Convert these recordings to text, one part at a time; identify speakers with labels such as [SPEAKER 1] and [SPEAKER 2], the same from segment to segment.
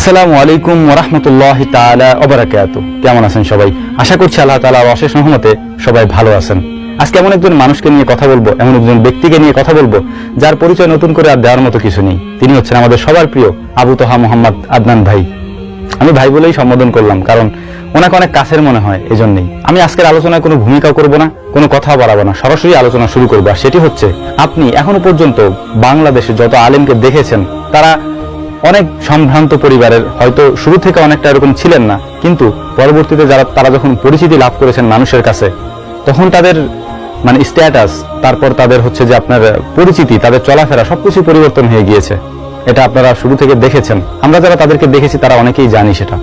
[SPEAKER 1] আসসালামু আলাইকুম ওরহমতুল্লাহ তাআলা ওবারাকাতু কেমন আছেন সবাই? আশা করছি আল্লাহ তাআলার অশেষ রহমতে সবাই ভালো আছেন। আজকে এমন একজন মানুষকে নিয়ে কথা বলব, এমন একজন ব্যক্তিকে নিয়ে কথা বলব, যার পরিচয় নতুন করে আর দেওয়ার মতো কিছু নেই। তিনি হচ্ছেন আমাদের সবার প্রিয় আবু তোহা মোহাম্মদ আদনান ভাই। আমি ভাই বলেই সম্বোধন করলাম, কারণ ওনাকে অনেক কাছের মনে হয়, এজন্যই। আমি আজকের আলোচনায় কোনো ভূমিকা করব না, কোনো কথা বাড়াবো না, সরাসরি আলোচনা শুরু করব। আর সেটি হচ্ছে, আপনি এখনও পর্যন্ত বাংলাদেশে যত আলেমকে দেখেছেন, তারা অনেক সম্ভ্রান্ত পরিবারের হয়তো শুরু থেকে অনেকটা এরকম ছিলেন না, কিন্তু পরবর্তীতে যারা, তারা যখন পরিচিতি লাভ করেছেন মানুষের কাছে, তখন তাদের মানে স্ট্যাটাস তারপর তাদের হচ্ছে যে আপনার পরিচিতি, তাদের চলাফেরা সবকিছু পরিবর্তন হয়ে গিয়েছে। এটা আপনারা শুরু থেকে দেখেছেন। আমরা যারা তাদেরকে দেখেছি, তারা অনেকেই জানি সেটা।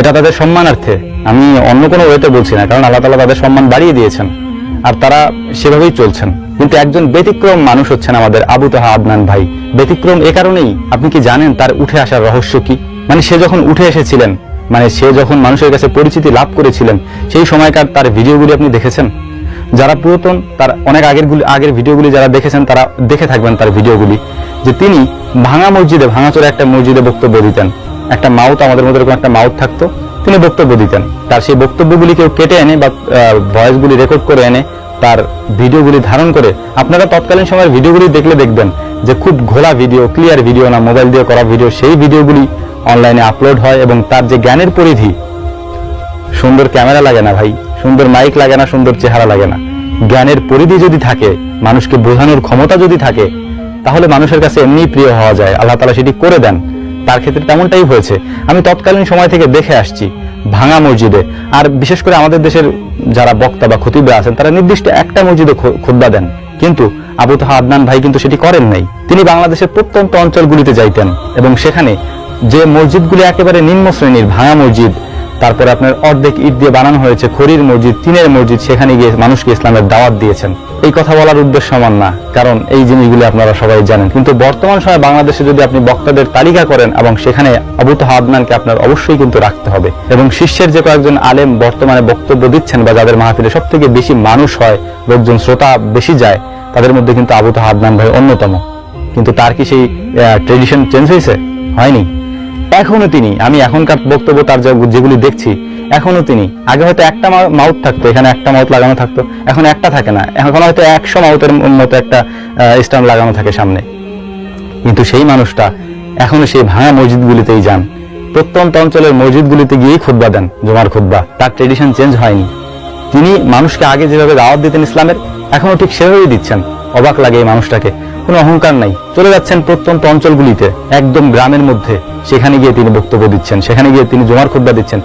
[SPEAKER 1] এটা তাদের সম্মানার্থে। আমি অন্য কোনো ওয়েতে বলছি না, কারণ আল্লাহ তালা তাদের সম্মান বাড়িয়ে দিয়েছেন, আর তারা সেভাবেই চলছেন। কিন্তু একজন ব্যতিক্রম মানুষ হচ্ছেন আমাদের আবু তাহা আদনান ভাই। ব্যতিক্রম এ কারণেই আপনি কি জানেন তার উঠে আসার রহস্য কি? মানে সে যখন উঠে এসেছিলেন মানে সে যখন মানুষের কাছে পরিচিতি লাভ করেছিলেন, সেই সময়কার তার ভিডিওগুলি আপনি দেখেছেন? যারা পুরাতন, তার অনেক আগেরগুলি আগের ভিডিওগুলি যারা দেখেছেন, তারা দেখে থাকবেন তার ভিডিওগুলি, যে তিনি ভাঙা মসজিদে, ভাঙাচোরা একটা মসজিদে বক্তব্য দিতেন। একটা মাউথ আমাদের মধ্যে এরকম একটা মাউথ থাকতো, তিনি বক্তব্য দিতেন। তার সেই বক্তব্যগুলি কেউ কেটে এনে বা ভয়েসগুলি রেকর্ড করে এনে তার ভিডিওগুলি ধারণ করে আপনারা তৎকালীন সময়ের ভিডিওগুলি দেখলে দেখবেন যে খুব ঘোলা ভিডিও ক্লিয়ার ভিডিও না মোবাইল দিয়ে করা ভিডিও, সেই ভিডিওগুলি অনলাইনে আপলোড হয় এবং তার যে জ্ঞানের পরিধি, সুন্দর ক্যামেরা লাগে না ভাই, সুন্দর মাইক লাগে না, সুন্দর চেহারা লাগে না। জ্ঞানের পরিধি যদি থাকে, মানুষকে বোঝানোর ক্ষমতা যদি থাকে, তাহলে মানুষের কাছে এমনি প্রিয় হওয়া যায়। আল্লাহ তালা সেটি করে দেন। তার ক্ষেত্রে তেমনটাই হয়েছে। আমি তৎকালীন সময় থেকে দেখে আসছি। ভাঙা মসজিদে। আর বিশেষ করে আমাদের দেশের যারা বক্তা বা খতিবে আছেন, তারা নির্দিষ্ট একটা মসজিদে খুদ্া দেন। কিন্তু আবু তাহা আদনান ভাই কিন্তু সেটি করেন নাই। তিনি বাংলাদেশের প্রত্যন্ত অঞ্চলগুলিতে যাইতেন এবং সেখানে যে মসজিদগুলি একেবারে নিম্ন শ্রেণির ভাঙা মসজিদ তারপরে আপনার অর্ধেক ইট দিয়ে বানানো হয়েছে খড়ির মসজিদ, টিনের মসজিদ, সেখানে গিয়ে মানুষকে ইসলামের দাওয়াত দিয়েছেন। এই কথা বলার উদ্দেশ্য সমান না, কারণ এই জিনিসগুলো আপনারা সবাই জানেন। কিন্তু বর্তমান সময়ে বাংলাদেশে যদি আপনি বক্তাদের তালিকা করেন এবং সেখানে আবু তাহা আদনানকে আপনার অবশ্যই কিন্তু রাখতে হবে। এবং শিষ্যের যে কয়েকজন আলেম বর্তমানে বক্তব্য দিচ্ছেন বা যাদের মাহফিলে সব থেকে বেশি মানুষ হয়, লোকজন, শ্রোতা বেশি যায়, তাদের মধ্যে কিন্তু আবু তাহা আদনান ভাই অন্যতম। কিন্তু তার কি সেই ট্রেডিশন চেঞ্জ হয়েছে? হয়নি। এখনও তিনি, আমি এখনকার বক্তব্য, তার যেগুলি দেখছি, এখনও তিনি। আগে হয়তো একটা মাউথ থাকতো, এখানে একটা মাউথ লাগানো থাকতো, এখন একটা থাকে না। এখন হয়তো একশো মাউথের মতো একটা স্ট্যান্ড লাগানো থাকে সামনে। কিন্তু সেই মানুষটা এখনও সেই ভাঙা মসজিদগুলিতেই যান। প্রত্যন্ত অঞ্চলের মসজিদগুলিতে গিয়েই খুদ্া দেন, জমার খুদ্া তার ট্রেডিশন চেঞ্জ হয়নি। তিনি মানুষকে আগে যেভাবে দাওয়াত দিতেন ইসলামের, এখনও ঠিক সেভাবেই দিচ্ছেন। অবাক লাগে এই মানুষটাকে। কোনো অহংকার নাই। চলে যাচ্ছেন প্রত্যন্ত অঞ্চলগুলিতে, একদম গ্রামের মধ্যে। সেখানে গিয়ে তিনি বক্তব্য দিচ্ছেন, সেখানে গিয়ে তিনি জমার খুদ্া দিচ্ছেন।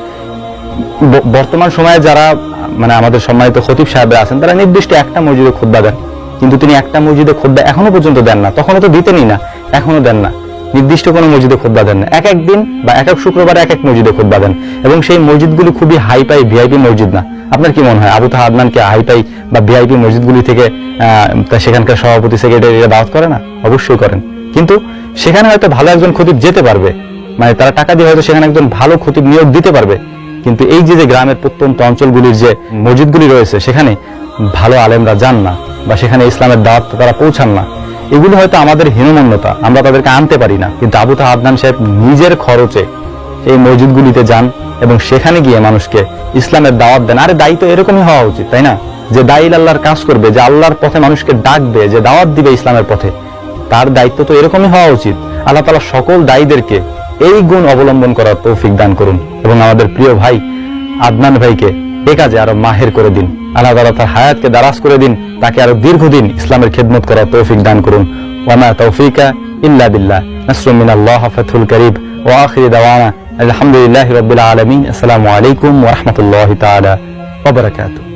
[SPEAKER 1] বর্তমান সময়ে যারা মানে আমাদের সম্মানিত খতিব সাহেবরা আছেন, তারা নির্দিষ্ট একটা মসজিদে খুদ্া দেন। কিন্তু তিনি একটা মসজিদে খুদ্া এখনও পর্যন্ত দেন না। তখনও তো দিতেনই না, এখনও দেন না। নির্দিষ্ট কোনো মসজিদে খুদ্া দেন এক এক দিন বা এক এক শুক্রবার এক এক মসজিদে খুদ্া দেন। এবং সেই মসজিদগুলি খুবই হাইপাই ভিআইপি মসজিদ না। আপনার কি মনে হয়? আবু তাহা আদনানকে হাইপাই বা ভিআইপি মসজিদগুলি থেকে সেখানকার সভাপতি সেক্রেটারিরা দাওয়াত করে না? অবশ্যই করেন। কিন্তু সেখানে হয়তো ভালো একজন খতিব যেতে পারবে। মানে তারা টাকা দিয়ে হয়তো সেখানে একজন ভালো খতিব নিয়োগ দিতে পারবে। কিন্তু এই যে যে গ্রামের প্রত্যন্ত অঞ্চলগুলির যে মসজিদগুলি রয়েছে, সেখানে ভালো আলেমরা যান না বা সেখানে ইসলামের দাওয়াত তারা পৌঁছান না। এগুলো হয়তো আমাদের হীনমন্যতা, আমরা তাদেরকে আনতে পারি না। কিন্তু আবু তাহা আদনান সাহেব নিজের খরচে এই মসজিদগুলিতে যান এবং সেখানে গিয়ে মানুষকে ইসলামের দাওয়াত দেন। আরে দায়িত্ব এরকমই হওয়া উচিত, তাই না? যে দায়ী আল্লাহর কাজ করবে, যে আল্লাহর পথে মানুষকে ডাকবে, যে দাওয়াত দিবে ইসলামের পথে, তার দায়িত্ব তো এরকমই হওয়া উচিত। আল্লাহ তালা সকল দায়ীদেরকে এই গুণ অবলম্বন করার তৌফিক দান করুন। এবং আমাদের প্রিয় ভাই আদনান ভাইকে এ কাজে আরও মাহের করে দিন। আল্লাহ তালা তার হায়াতকে দারাজ করে দিন, তাকে আরও দীর্ঘদিন ইসলামের খেদমত করার তৌফিক দান করুন। ওয়ামা তৌফিকা ইল্লা বিল্লাহ। নাসরুমিন আল্লাহ ফাতুল করিব ও আখরি দাওয়ানা আলহামদুলিল্লাহ রবিল আলমিন। আসসালামু আলাইকুম ওরহমতুল্লাহ তালা বারাকাতুহু।